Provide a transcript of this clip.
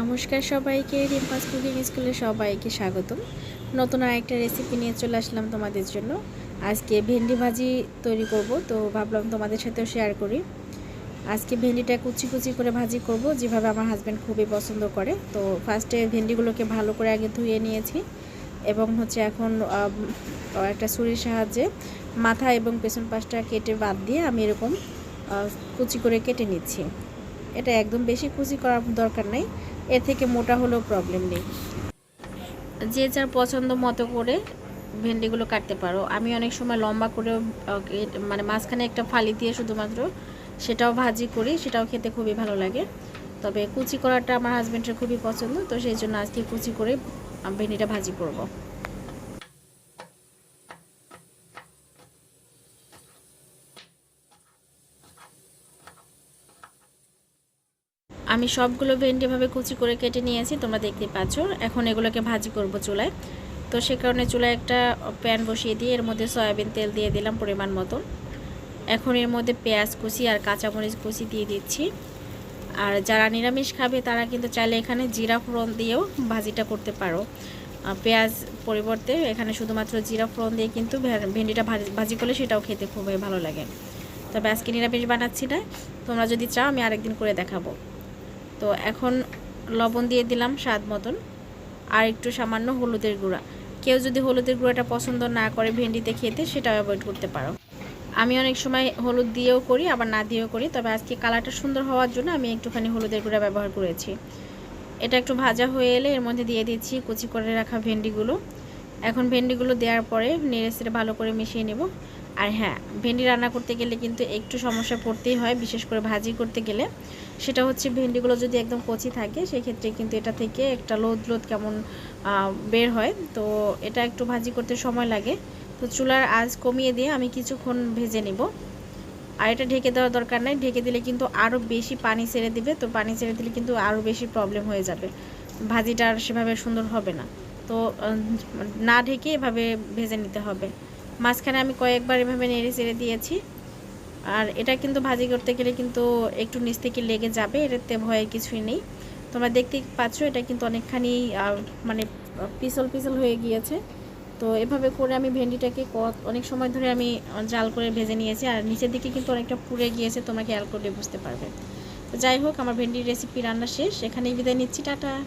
নমস্কার সবাইকে, রিম্পাস কুকিং স্কুলে সবাইকে স্বাগতম। নতুন আরেকটা রেসিপি নিয়ে চলে আসলাম তোমাদের জন্য। আজকে ভেন্ডি ভাজি তৈরি করব, তো ভাবলাম তোমাদের সাথেও শেয়ার করি। আজকে ভেন্ডিটা কুচি কুচি করে ভাজি করব, যেভাবে আমার হাজব্যান্ড খুবই পছন্দ করে। তো ফার্স্টে ভেন্ডিগুলোকে ভালো করে আগে ধুয়ে নিয়েছি এবং হচ্ছে এখন একটা ছুরির সাহায্যে মাথা এবং পেছন পাশটা কেটে বাদ দিয়ে আমি এরকম কুচি করে কেটে নিচ্ছি। এটা একদম বেশি কুচি করার দরকার নেই। এর থেকে মোটা হলেও প্রবলেম নেই। যে যার পছন্দ মতো করে ভেন্ডিগুলো কাটতে পারো। আমি অনেক সময় লম্বা করেও মানে মাঝখানে একটা ফালি দিয়ে শুধুমাত্র সেটাও ভাজি করি, সেটাও খেতে খুবই ভালো লাগে। তবে কুচি করাটা আমার হাজব্যান্ডের খুবই পছন্দ, তো সেই জন্য আজকে কুচি করে ভেন্ডিটা ভাজি করব। আমি সবগুলো ভেন্ডি ভাবে কুচি করে কেটে নিয়েছি, তোমরা দেখতে পাচ্ছ। এখন এগুলোকে ভাজি করব চুলায়। তো সে কারণে চুলায় একটা প্যান বসিয়ে দিয়ে এর মধ্যে সয়াবিন তেল দিয়ে দিলাম পরিমাণ মতো। এখন এর মধ্যে পেঁয়াজ কুচি আর কাঁচামরিচ কুচি দিয়ে দিচ্ছি। আর যারা নিরামিষ খাবে, তারা কিন্তু চাইলে এখানে জিরা ফোড়ন দিয়েও ভাজিটা করতে পারো। পেঁয়াজ পরিবর্তে এখানে শুধুমাত্র জিরা ফোড়ন দিয়ে কিন্তু ভেন্ডিটা ভাজি ভাজি করলে সেটাও খেতে খুবই ভালো লাগে। তবে আজকে নিরামিষ বানাচ্ছি না। তোমরা যদি চাও, আমি আরেকদিন করে দেখাবো। তো এখন লবণ দিয়ে দিলাম স্বাদ মতন। আর একটু সামান্য হলুদের গুঁড়া। কেউ যদি হলুদের গুঁড়াটা পছন্দ না করে ভেন্ডিতে খেতে, সেটাও অ্যাভয়েড করতে পারো। আমি অনেক সময় হলুদ দিয়েও করি, আবার না দিয়েও করি। তবে আজকে কালারটা সুন্দর হওয়ার জন্য আমি একটুখানি হলুদের গুঁড়া ব্যবহার করেছি। এটা একটু ভাজা হয়ে এলে এর মধ্যে দিয়ে দিচ্ছি কুচি করে রাখা ভেন্ডিগুলো। এখন ভেন্ডিগুলো দেওয়ার পরে নেড়ে সেড়ে ভালো করে মিশিয়ে নেব। আর হ্যাঁ ভেন্ডি রান্না করতে গেলে কিন্তু একটু সমস্যা পড়তেই হয়, বিশেষ করে ভাজি করতে গেলে। সেটা হচ্ছে ভেন্ডিগুলো যদি একদম কচি থাকে, সেক্ষেত্রে কিন্তু এটা থেকে একটা লোদ লোদ কেমন বের হয়। তো এটা একটু ভাজি করতে সময় লাগে। তো চুলার আঁচ কমিয়ে দিয়ে আমি কিছুক্ষণ ভেজে নিব। আর এটা ঢেকে দেওয়ার দরকার নাই, ঢেকে দিলে কিন্তু আরও বেশি পানি ছেড়ে দিবে। তো পানি ছেড়ে দিলে কিন্তু আরও বেশি প্রবলেম হয়ে যাবে। ভাজিটা আর সেভাবে সুন্দর হবে না। তো না ঢেকে এভাবে ভেজে নিতে হবে। মাঝখানে আমি কয়েকবার এভাবে নেড়ে চেড়ে দিয়েছি। আর এটা কিন্তু ভাজি করতে গেলে কিন্তু একটু নিচ থেকে লেগে যাবে, এটাতে ভয়ের কিছুই নেই। তোমরা দেখতেই পাচ্ছ, এটা কিন্তু অনেকখানি মানে পিসল পিসল হয়ে গিয়েছে। তো এভাবে করে আমি ভেন্ডিটাকে ক- অনেক সময় ধরে আমি জাল করে ভেজে নিয়েছি। আর নিচের দিকে কিন্তু অনেকটা পুড়ে গিয়েছে, তোমরা খেয়াল করলে বুঝতে পারবে। তো যাই হোক, আমার ভেন্ডির রেসিপি রান্না শেষ। এখানেই বিদায় নিচ্ছি, টাটা!